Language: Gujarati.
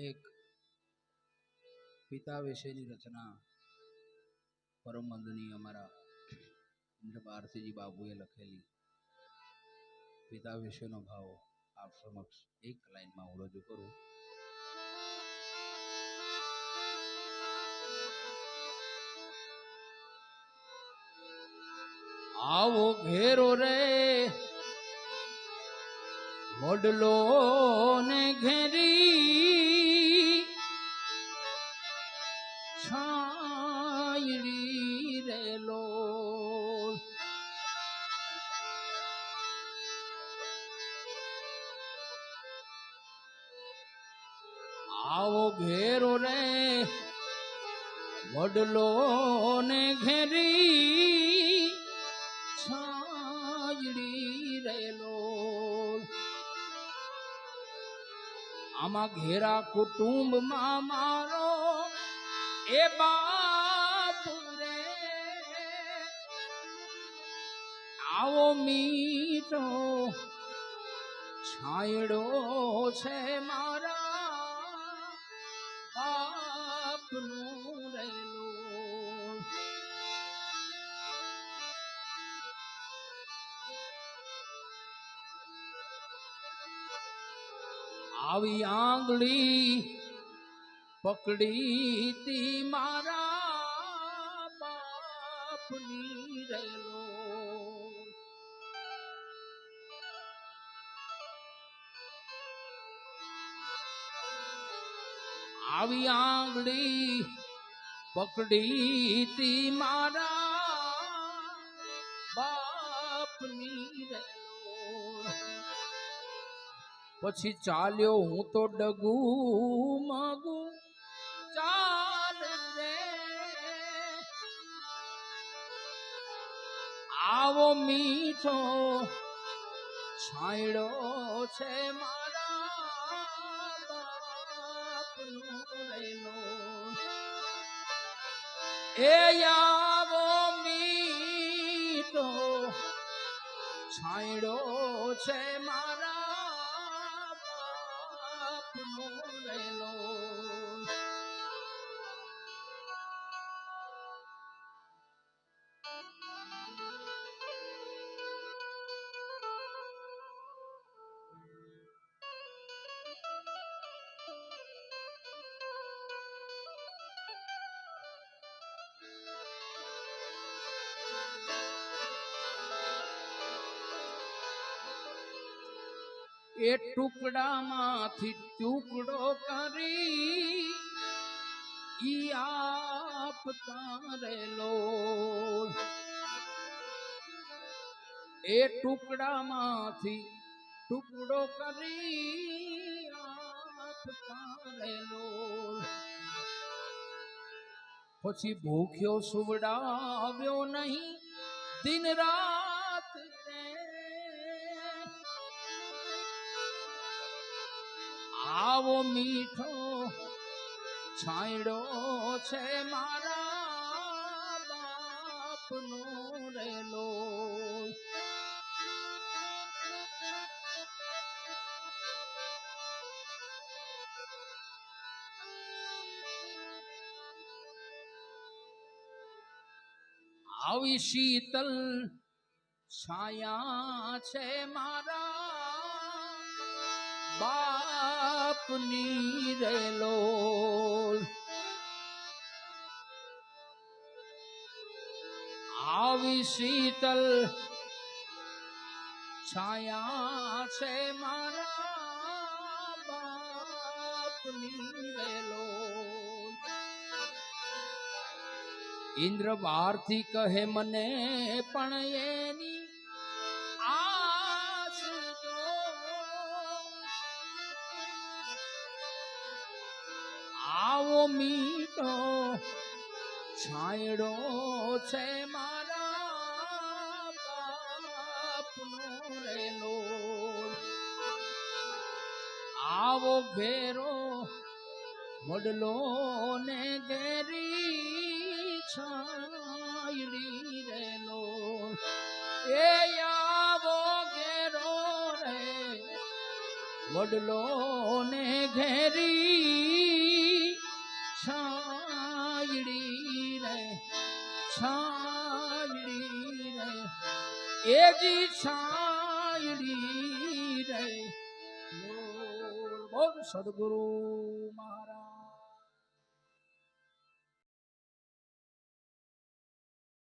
એક પિતા વિશેની રચના પરમ વંદનીય અમારા ઇન્દ્ર ભારતીજી બાબુએ લખેલી પિતા વિશેનો ભાવ આપ સમક્ષ એક લાઈનમાં હું રજૂ કરું આવો ઘેરો રે વડલો ને ઘેરી છાયડી રેલો આવો ઘેરો રે વડલો ને ઘેરી છાયડી રેલો આમાં ઘેરા કુટુંબમાં મારો એ બાપ આવો મીઠો છાયડો છે મારા બાપનું રહેલું. આવી આંગળી પકડી તી મારા બાપની રેલો આવી આંગળી પકડી તી મારા બાપની રેલો પછી ચાલ્યો હું તો ડગુ મીઠો છાંયડો છે મારા બાપનો રેલો એ આવો મીઠો છાંયડો છે મારા બાપનો રેલો એ ટુકડામાંથી ટુકડો કરી ઈ આપતા રેલો એ ટુકડામાંથી ટુકડો કરી આપતા રેલો પછી ભૂખ્યો સુવડાવ્યો નહીં દિન રાત આવો મીઠો છાંયડો છે મારા બાપનો રેલો આવી શીતલ છાયા છે મારા બાપની રેલો આવી શીતલ છાયા છે મારા બાપની રેલો ઇન્દ્ર બહારથી કહે મને પણ એની મીઠો છાંયડો છે મારા બાપનો રેલો આવો ઘેરો વડલો ને ઘેરી છાયડી રેલો એ આવો ઘેરો રે વડલો ને ઘેરી છાયડી રે છાયડી રે એજી છાયડી રે બોલ સદગુરુ મા